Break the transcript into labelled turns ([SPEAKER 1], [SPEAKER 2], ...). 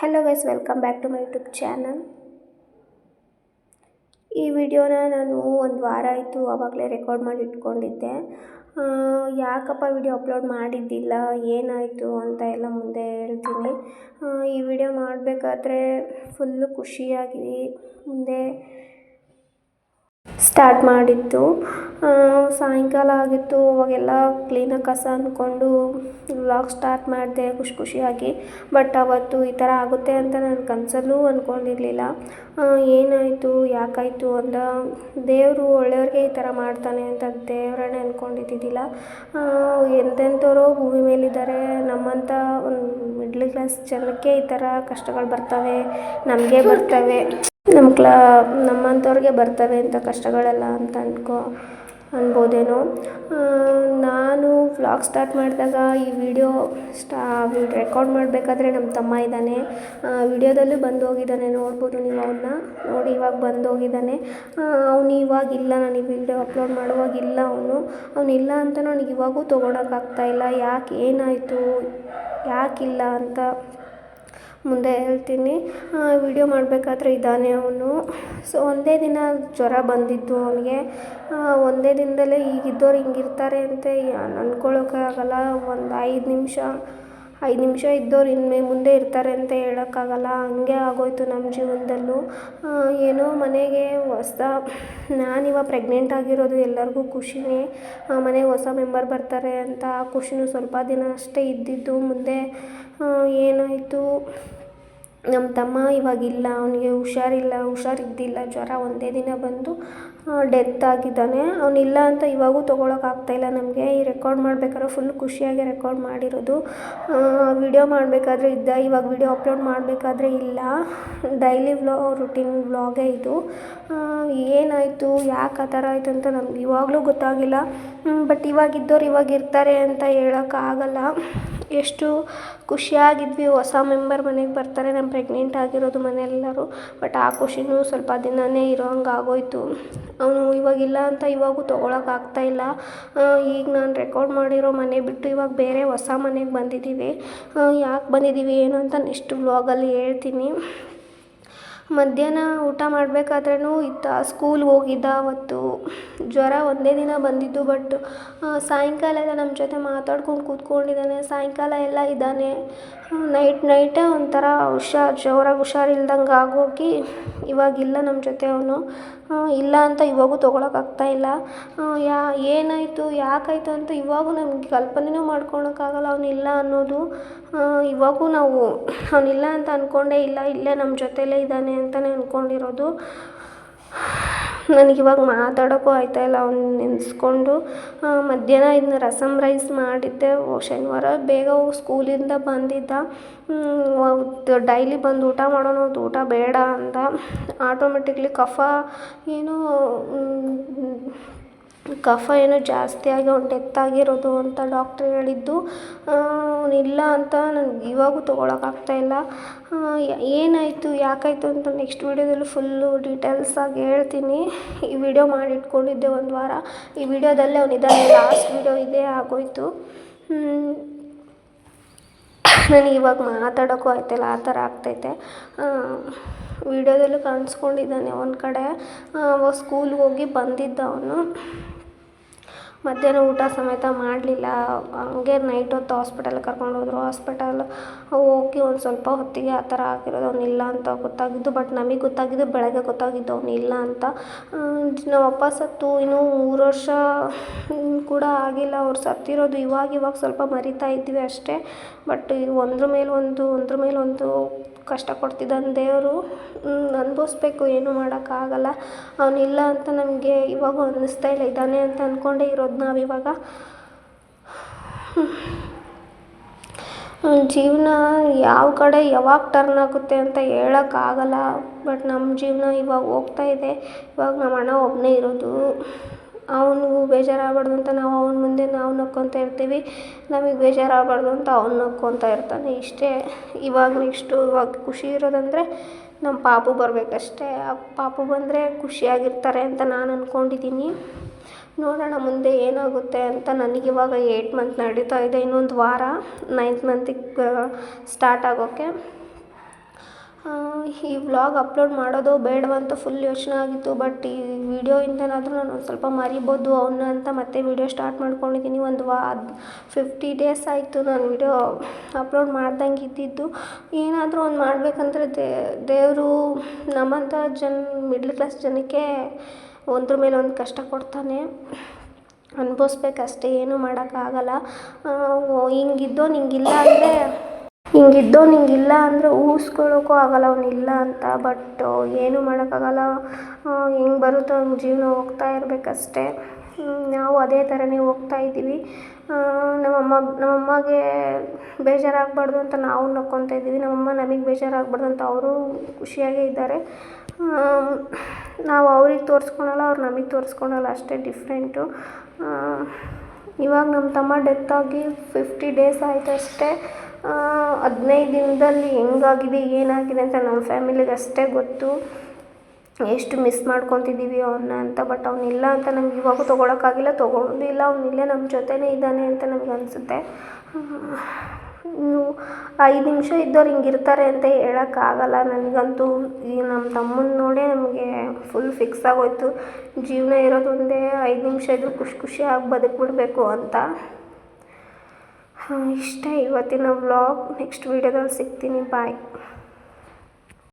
[SPEAKER 1] Hello guys welcome back to my YouTube channel ಈ ವಿಡಿಯೋನ ನಾನು ಒಂದು ವಾರ ಆಯಿತು ಆವಾಗಲೇ ರೆಕಾರ್ಡ್ ಮಾಡಿ ಇಟ್ಕೊಂಡಿದ್ದೆ. ಯಾಕಪ್ಪ ವಿಡಿಯೋ ಅಪ್ಲೋಡ್ ಮಾಡಿದ್ದಿಲ್ಲ, ಏನಾಯಿತು ಅಂತ ಎಲ್ಲ ಮುಂದೆ ಹೇಳ್ತೀನಿ. ಈ ವಿಡಿಯೋ ಮಾಡಬೇಕಾದ್ರೆ ಫುಲ್ಲು ಖುಷಿಯಾಗಿ ಮುಂದೆ ಸ್ಟಾರ್ಟ್ ಮಾಡಿದ್ದು. ಸಾಯಂಕಾಲ ಆಗಿತ್ತು, ಅವಾಗೆಲ್ಲ ಕ್ಲೀನಾಗಿ ಕಸ ಅಂದ್ಕೊಂಡು ವ್ಲಾಗ್ ಸ್ಟಾರ್ಟ್ ಮಾಡಿದೆ ಖುಷಿ ಖುಷಿಯಾಗಿ. ಬಟ್ ಅವತ್ತು ಈ ಥರ ಆಗುತ್ತೆ ಅಂತ ನಾನು ಕನಸಲ್ಲೂ ಅಂದ್ಕೊಂಡಿರಲಿಲ್ಲ ಏನಾಯಿತು, ಯಾಕಾಯಿತು ಅಂತ ದೇವರು ಒಳ್ಳೆಯವ್ರಿಗೆ ಈ ಥರ ಮಾಡ್ತಾನೆ ಅಂತ ದೇವರನ್ನೇ ಅಂದ್ಕೊಂಡಿದ್ದಿದ್ದಿಲ್ಲ ಎಂತೆಂಥವರೋ ಭೂಮಿ ಮೇಲಿದ್ದಾರೆ ನಮ್ಮಂಥ ಒಂದು ಮಿಡ್ಲ್ ಕ್ಲಾಸ್ ಜನಕ್ಕೆ ಈ ಥರ ಕಷ್ಟಗಳು ಬರ್ತವೆ, ನಮಗೆ ಬರ್ತವೆ. ನಮ್ಮ ಕ್ಲಾ, ನಮ್ಮಂಥವ್ರಿಗೆ ಬರ್ತವೆ ಅಂತ ಕಷ್ಟಗಳೆಲ್ಲ ಅಂತ ಅಂದ್ಕೋ ಅನ್ಬೋದೇನೋ. ನಾನು ವ್ಲಾಗ್ ಸ್ಟಾರ್ಟ್ ಮಾಡಿದಾಗ ಈ ವಿಡಿಯೋ ಸ್ಟಾ, ರೆಕಾರ್ಡ್ ಮಾಡಬೇಕಾದ್ರೆ ನಮ್ಮ ತಮ್ಮ ಇದ್ದಾನೆ. ವಿಡಿಯೋದಲ್ಲೂ ಬಂದು ಹೋಗಿದ್ದಾನೆ ನೋಡ್ಬೋದು ನೀವು ಅವನ್ನ ನೋಡಿ, ಇವಾಗ ಬಂದು ಹೋಗಿದ್ದಾನೆ ಅವನು ಇವಾಗ ಇಲ್ಲ, ನಾನು ಈ ವಿಡಿಯೋ ಅಪ್ಲೋಡ್ ಮಾಡುವಾಗ ಇಲ್ಲ ಅವನು. ಅವನಿಲ್ಲ ಅಂತ ನನಗೆ ಇವಾಗೂ ತೊಗೊಳಕ್ಕಾಗ್ತಾಯಿಲ್ಲ ಯಾಕೆ ಏನಾಯಿತು? ಯಾಕಿಲ್ಲ ಅಂತ ಮುಂದೆ ಹೇಳ್ತೀನಿ. ವಿಡಿಯೋ ಮಾಡಬೇಕಾದ್ರೆ ಇದ್ದಾನೆ ಅವನು. ಸೊ ಒಂದೇ ದಿನ ಜ್ವರ ಬಂದಿತ್ತು ಅವನಿಗೆ. ಒಂದೇ ದಿನದಲ್ಲೇ ಈಗಿದ್ದವ್ರು ಹಿಂಗಿರ್ತಾರೆ ಅಂತ ಅಂದ್ಕೊಳ್ಳೋಕೆ ಆಗಲ್ಲ ಒಂದು ಐದು ನಿಮಿಷ ಐದು ನಿಮಿಷ ಇದ್ದೋರು ಇನ್ನು ಮುಂದೆ ಇರ್ತಾರೆ ಅಂತ ಹೇಳೋಕ್ಕಾಗಲ್ಲ. ಹಂಗೆ ಆಗೋಯ್ತು ನಮ್ಮ ಜೀವನದಲ್ಲೂ. ಏನೋ ಮನೆಗೆ ಹೊಸ ನಾನಿವಾಗ ಪ್ರೆಗ್ನೆಂಟ್ ಆಗಿರೋದು ಎಲ್ಲರಿಗೂ ಖುಷಿಯೇ ಮನೆಗೆ ಹೊಸ ಮೆಂಬರ್ ಬರ್ತಾರೆ ಅಂತ ಆ ಖುಷಿನೂ ಸ್ವಲ್ಪ ದಿನ ಅಷ್ಟೇ ಇದ್ದಿದ್ದು. ಮುಂದೆ ಏನಾಯಿತು? ನಮ್ಮ ತಮ್ಮ ಇವಾಗಿಲ್ಲ, ಅವನಿಗೆ ಹುಷಾರಿಲ್ಲ, ಹುಷಾರಿದ್ದಿಲ್ಲ, ಜ್ವರ ಒಂದೇ ದಿನ ಬಂದು ಡೆತ್ ಆಗಿದ್ದಾನೆ. ಅವನಿಲ್ಲ ಅಂತ ಇವಾಗೂ ತೊಗೊಳೋಕ್ಕಾಗ್ತಾಯಿಲ್ಲ ನಮಗೆ. ಈ ರೆಕಾರ್ಡ್ ಮಾಡ್ಬೇಕಾದ್ರೆ ಫುಲ್ ಖುಷಿಯಾಗಿ ರೆಕಾರ್ಡ್ ಮಾಡಿರೋದು. ವಿಡಿಯೋ ಮಾಡಬೇಕಾದ್ರೆ ಇದ್ದ, ಇವಾಗ ವಿಡಿಯೋ ಅಪ್ಲೋಡ್ ಮಾಡಬೇಕಾದ್ರೆ ಇಲ್ಲ. ಡೈಲಿ ವ್ಲಾ ರುಟೀನ್ ವ್ಲಾಗೇ ಇದು. ಏನಾಯಿತು, ಯಾಕೆ ಆ ಥರ ಆಯಿತು ಅಂತ ನಮ್ಗೆ ಇವಾಗಲೂ ಗೊತ್ತಾಗಿಲ್ಲ. ಬಟ್ ಇವಾಗಿದ್ದವ್ರು ಇವಾಗ ಇರ್ತಾರೆ ಅಂತ ಹೇಳೋಕ್ಕಾಗಲ್ಲ ಎಷ್ಟು ಖುಷಿಯಾಗಿದ್ವಿ. ಹೊಸ ಮೆಂಬರ್ ಮನೆಗೆ ಬರ್ತಾರೆ. ನಾನು ಪ್ರೆಗ್ನೆಂಟ್ ಆಗಿರೋದು ಮನೆಯೆಲ್ಲರೂ. ಬಟ್ ಆ ಖುಷಿನೂ ಸ್ವಲ್ಪ ದಿನವೇ ಇರೋ ಹಂಗೆ ಆಗೋಯ್ತು ಅವನು ಇವಾಗಿಲ್ಲ ಅಂತ ಇವಾಗೂ ತೊಗೊಳಕ್ಕಾಗ್ತಾಯಿಲ್ಲ ಈಗ ನಾನು ರೆಕಾರ್ಡ್ ಮಾಡಿರೋ ಮನೆ ಬಿಟ್ಟು ಇವಾಗ ಬೇರೆ ಹೊಸ ಮನೆಗೆ ಬಂದಿದ್ದೀವಿ ಯಾಕೆ ಬಂದಿದ್ದೀವಿ ಏನು ಅಂತ ನೆಕ್ಸ್ಟ್ ವ್ಲಾಗಲ್ಲಿ ಹೇಳ್ತೀನಿ. ಮಧ್ಯಾಹ್ನ ಊಟ ಮಾಡಬೇಕಾದ್ರೂ ಇತ್ತ ಸ್ಕೂಲ್ಗೆ ಹೋಗಿದ್ದ ಅವತ್ತು ಜ್ವರ ಒಂದೇ ದಿನ ಬಂದಿದ್ದು ಬಟ್ ಸಾಯಂಕಾಲ ಎಲ್ಲ ನಮ್ಮ ಜೊತೆ ಮಾತಾಡ್ಕೊಂಡು ಕೂತ್ಕೊಂಡಿದ್ದಾನೆ. ಸಾಯಂಕಾಲ ಎಲ್ಲ ಇದ್ದಾನೆ. ನೈಟ್ ನೈಟೇ ಒಂಥರ ಹುಷಾರು, ಜೋರಾಗಿ ಹುಷಾರಿಲ್ದಂಗೆ ಆಗೋಗಿ ಇವಾಗಿಲ್ಲ ನಮ್ಮ ಜೊತೆ ಅವನು. ಇಲ್ಲ ಅಂತ ಇವಾಗೂ ತೊಗೊಳಕ್ಕಾಗ್ತಾಯಿಲ್ಲ ಯಾ, ಏನಾಯಿತು, ಯಾಕಾಯಿತು ಅಂತ ಇವಾಗೂ ನಮ್ಗೆ ಕಲ್ಪನೆನೂ ಮಾಡ್ಕೊಳಕ್ಕಾಗಲ್ಲ ಇಲ್ಲ ಅನ್ನೋದು ಇವಾಗೂ ನಾವು, ಅವನಿಲ್ಲ ಅಂತ ಅಂದ್ಕೊಂಡೇ ಇಲ್ಲ. ಇಲ್ಲೇ ನಮ್ಮ ಜೊತೆಲೇ ಇದ್ದಾನೆ ಅಂತಲೇ ಅಂದ್ಕೊಂಡಿರೋದು ನನಗಿವಾಗ ಮಾತಾಡೋಕ್ಕೂ ಇಲ್ಲ, ಅವ್ನು ನೆನೆಸ್ಕೊಂಡು ಮಧ್ಯಾಹ್ನ ಇದನ್ನ ರಸಮ್ ರೈಸ್ ಮಾಡಿದ್ದೆ. ಶನಿವಾರ ಬೇಗ ಸ್ಕೂಲಿಂದ ಬಂದಿದ್ದ. ಡೈಲಿ ಬಂದು ಊಟ ಮಾಡೋಣ ಅಂತ ಊಟ ಬೇಡ ಅಂದ. ಆಟೋಮೆಟಿಕ್ಲಿ ಕಫ ಏನೋ ಕಫ ಏನು ಜಾಸ್ತಿಯಾಗಿ ಅವ್ನು ಅಂತ ಡಾಕ್ಟ್ರ್ ಹೇಳಿದ್ದು. ಅವನಿಲ್ಲ ಅಂತ ನನಗೆ ಇವಾಗೂ ತೊಗೊಳಕ್ಕಾಗ್ತಾಯಿಲ್ಲ ಏನಾಯಿತು, ಯಾಕಾಯಿತು ಅಂತ ನೆಕ್ಸ್ಟ್ ವೀಡಿಯೋದಲ್ಲಿ ಫುಲ್ಲು ಡೀಟೇಲ್ಸಾಗಿ ಹೇಳ್ತೀನಿ. ಈ ವಿಡಿಯೋ ಮಾಡಿಟ್ಕೊಂಡಿದ್ದೆ ಒಂದು ವಾರ. ಈ ವಿಡಿಯೋದಲ್ಲೇ ಅವನಿದ್ದಾನೆ ಲಾಸ್ಟ್ ವಿಡಿಯೋ ಇದೇ ಆಗೋಯ್ತು. ನನಗೆ ಇವಾಗ ಮಾತಾಡೋಕ್ಕೂ ಆಯ್ತಿಲ್ಲ, ಆ ಥರ ಆಗ್ತೈತೆ. ವೀಡಿಯೋದಲ್ಲೂ ಕಾಣಿಸ್ಕೊಂಡಿದ್ದಾನೆ ಒಂದು ಕಡೆ. ಅವ ಸ್ಕೂಲ್ಗೆ ಹೋಗಿ ಬಂದಿದ್ದ ಅವನು. ಮಧ್ಯಾಹ್ನ ಊಟ ಸಮೇತ ಮಾಡಲಿಲ್ಲ. ಹಂಗೆ ನೈಟ್ ಹೊತ್ತು ಹಾಸ್ಪಿಟಲ್ಗೆ ಕರ್ಕೊಂಡು ಹೋದರು. ಹಾಸ್ಪಿಟಲ್ ಹೋಗಿ ಒಂದು ಸ್ವಲ್ಪ ಹೊತ್ತಿಗೆ ಆ ಥರ ಆಗಿರೋದು. ಅವ್ನು ಇಲ್ಲ ಅಂತ ಗೊತ್ತಾಗಿದ್ದು ಬಟ್ ನಮಗೆ ಗೊತ್ತಾಗಿದ್ದು, ಬೆಳಗ್ಗೆ ಗೊತ್ತಾಗಿದ್ದು ಅವ್ನು ಇಲ್ಲ ಅಂತ. ನಮ್ಮ ಅಪ್ಪ ಸತ್ತು. ಇನ್ನೂ ಮೂರು ವರ್ಷ ಕೂಡ ಆಗಿಲ್ಲ. ಅವ್ರು ಸತ್ತಿರೋದು ಇವಾಗ ಇವಾಗ ಸ್ವಲ್ಪ ಮರಿತಾ ಇದ್ವಿ ಅಷ್ಟೇ. ಬಟ್ ಒಂದ್ರ ಮೇಲೆ ಒಂದು, ಒಂದ್ರ ಮೇಲೆ ಒಂದು ಕಷ್ಟ ಕೊಡ್ತಿದ್ದಾನೆ ದೇವರು. ಅನುಭವಿಸ್ಬೇಕು, ಏನೂ ಮಾಡೋಕ್ಕಾಗಲ್ಲ. ಅವನಿಲ್ಲ ಅಂತ ನಮಗೆ ಇವಾಗ ಅನ್ನಿಸ್ತಾ ಇಲ್ಲ, ಇದ್ದಾನೆ ಅಂತ ಅಂದ್ಕೊಂಡೇ ಇರೋದು ನಾವಿವಾಗ ಜೀವನ ಯಾವ ಕಡೆ ಯಾವಾಗ ಟರ್ನ್ ಆಗುತ್ತೆ ಅಂತ ಹೇಳೋಕ್ಕಾಗಲ್ಲ ಬಟ್ ನಮ್ಮ ಜೀವನ ಇವಾಗ ಹೋಗ್ತಾ ಇದೆ. ಇವಾಗ ನಮ್ಮ ಅಣ್ಣ ಒಬ್ಬನೇ ಇರೋದು. ಅವನಿಗೂ ಬೇಜಾರಾಗಬಾರ್ದು ಅಂತ ನಾವು ಅವನ ಮುಂದೆ ನಾವು ನಕ್ಕೊತ ಇರ್ತೀವಿ. ನಮಗೆ ಬೇಜಾರಾಗಬಾರ್ದು ಅಂತ ಅವ್ನು ನಕ್ಕೊತ ಇರ್ತಾನೆ ಇಷ್ಟೇ. ಇವಾಗ ನೆಕ್ಸ್ಟು ಇವಾಗ ಖುಷಿ ಇರೋದಂದರೆ ನಮ್ಮ ಪಾಪು ಬರಬೇಕಷ್ಟೇ. ಆ ಪಾಪು ಬಂದರೆ ಖುಷಿಯಾಗಿರ್ತಾರೆ ಅಂತ ನಾನು ಅಂದ್ಕೊಂಡಿದ್ದೀನಿ ನೋಡೋಣ ಮುಂದೆ ಏನಾಗುತ್ತೆ ಅಂತ ನನಗಿವಾಗ ಏಯ್ಟ್ ಮಂತ್ ನಡೀತಾ ಇದೆ. ಇನ್ನೊಂದು ವಾರ ನೈನ್ತ್ ಮಂತಿಗೆ ಸ್ಟಾರ್ಟ್ ಆಗೋಕ್ಕೆ ಈ ವ್ಲಾಗ್ ಅಪ್ಲೋಡ್ ಮಾಡೋದು ಬೇಡವಂತ ಅಂತ ಫುಲ್ ಯೋಚನೆ ಆಗಿತ್ತು ಬಟ್ ಈ ವಿಡಿಯೋಯಿಂದನಾದರೂ ನಾನು ಒಂದು ಸ್ವಲ್ಪ ಮರಿಬೋದು ಅವನ್ನ ಅಂತ ಮತ್ತೆ ವಿಡಿಯೋ ಸ್ಟಾರ್ಟ್ ಮಾಡ್ಕೊಂಡಿದ್ದೀನಿ ಒಂದು ವಾ ಫಿಫ್ಟಿ ಡೇಸ್ ಆಯಿತು ನಾನು ವಿಡಿಯೋ ಅಪ್ಲೋಡ್ ಮಾಡ್ದಂಗೆ ಇದ್ದಿದ್ದು. ಏನಾದರೂ ಒಂದು ಮಾಡಬೇಕಂದ್ರೆ ದೇವರು ನಮ್ಮಂಥ ಜನ ಮಿಡ್ಲ್ ಕ್ಲಾಸ್ ಜನಕ್ಕೆ ಒಂದ್ರ ಮೇಲೆ ಒಂದು ಕಷ್ಟ ಕೊಡ್ತಾನೆ. ಅನುಭವಿಸ್ಬೇಕಷ್ಟೇ, ಏನೂ ಮಾಡೋಕ್ಕಾಗಲ್ಲ ಹಿಂಗಿದ್ದೋನು ನಿಂಗಿಲ್ಲ ಅಂದರೆ ಹಿಂಗಿದ್ದೋನು ಹಿಂಗಿಲ್ಲ ಅಂದರೆ ಊಹಿಸ್ಕೊಳ್ಳೋಕ್ಕೂ ಆಗಲ್ಲ, ಅವ್ನು ಇಲ್ಲ ಅಂತ. ಬಟ್ ಏನೂ ಮಾಡೋಕ್ಕಾಗಲ್ಲ. ಹೆಂಗ್ ಬರುತ್ತೋ ಹಂಗೆ ಜೀವನ ಹೋಗ್ತಾ ಇರಬೇಕಷ್ಟೇ. ನಾವು ಅದೇ ಥರನೇ ಹೋಗ್ತಾ ಇದ್ದೀವಿ. ನಮ್ಮಮ್ಮ, ನಮ್ಮಮ್ಮಗೆ ಬೇಜಾರಾಗಬಾರ್ದು ಅಂತ ನಾವು ನಕ್ಕೊತಾ ಇದ್ದೀವಿ. ನಮ್ಮಮ್ಮ ನಮಗೆ ಬೇಜಾರಾಗಬಾರ್ದು ಅಂತ ಅವರು ಖುಷಿಯಾಗೇ ಇದ್ದಾರೆ. ನಾವು ಅವ್ರಿಗೆ ತೋರಿಸ್ಕೊಳಲ್ಲ, ಅವ್ರು ನಮಗೆ ತೋರಿಸ್ಕೊಳಲ್ಲ, ಅಷ್ಟೇ ಡಿಫ್ರೆಂಟು ಇವಾಗ ನಮ್ಮ ತಮ್ಮ ಡೆತ್ ಆಗಿ ಫಿಫ್ಟಿ ಡೇಸ್ ಆಯಿತು ಅಷ್ಟೇ ಹದಿನೈದು ದಿನದಲ್ಲಿ ಹೆಂಗಾಗಿದೆ, ಏನಾಗಿದೆ ಅಂತ ನಮ್ಮ ಫ್ಯಾಮಿಲಿಗೆ ಅಷ್ಟೇ ಗೊತ್ತು. ಎಷ್ಟು ಮಿಸ್ ಮಾಡ್ಕೊತಿದ್ದೀವಿ ಅವನ್ನ ಅಂತ ಬಟ್ ಅವನಿಲ್ಲ ಅಂತ ನಮ್ಗೆ ಇವಾಗೂ ತೊಗೊಳಕ್ಕಾಗಿಲ್ಲ ತೊಗೊಂಡಿಲ್ಲ ಅವನಿಲ್ಲೇ ನಮ್ಮ ಜೊತೆನೇ ಇದ್ದಾನೆ ಅಂತ ನಮ್ಗೆ ಅನಿಸುತ್ತೆ. ಇನ್ನು ಐದು ನಿಮಿಷ ಇದ್ದವ್ರು ಹಿಂಗಿರ್ತಾರೆ ಅಂತ ಹೇಳೋಕ್ಕಾಗಲ್ಲ. ನನಗಂತೂ ಈ ನಮ್ಮ ತಮ್ಮನ ನೋಡೇ ನಮಗೆ ಫುಲ್ ಫಿಕ್ಸ್ ಆಗೋಯ್ತು. ಜೀವನ ಇರೋದೊಂದೇ ಐದು ನಿಮಿಷ ಇದ್ದರೂ ಖುಷಿ ಖುಷಿಯಾಗಿ ಬದುಕ್ಬಿಡ್ಬೇಕು ಅಂತ. ಇಷ್ಟೇ ಇವತ್ತಿನ ವ್ಲಾಗ್ ನೆಕ್ಸ್ಟ್ ವೀಡಿಯೋದಲ್ಲಿ ಸಿಗ್ತೀನಿ. ಬಾಯ್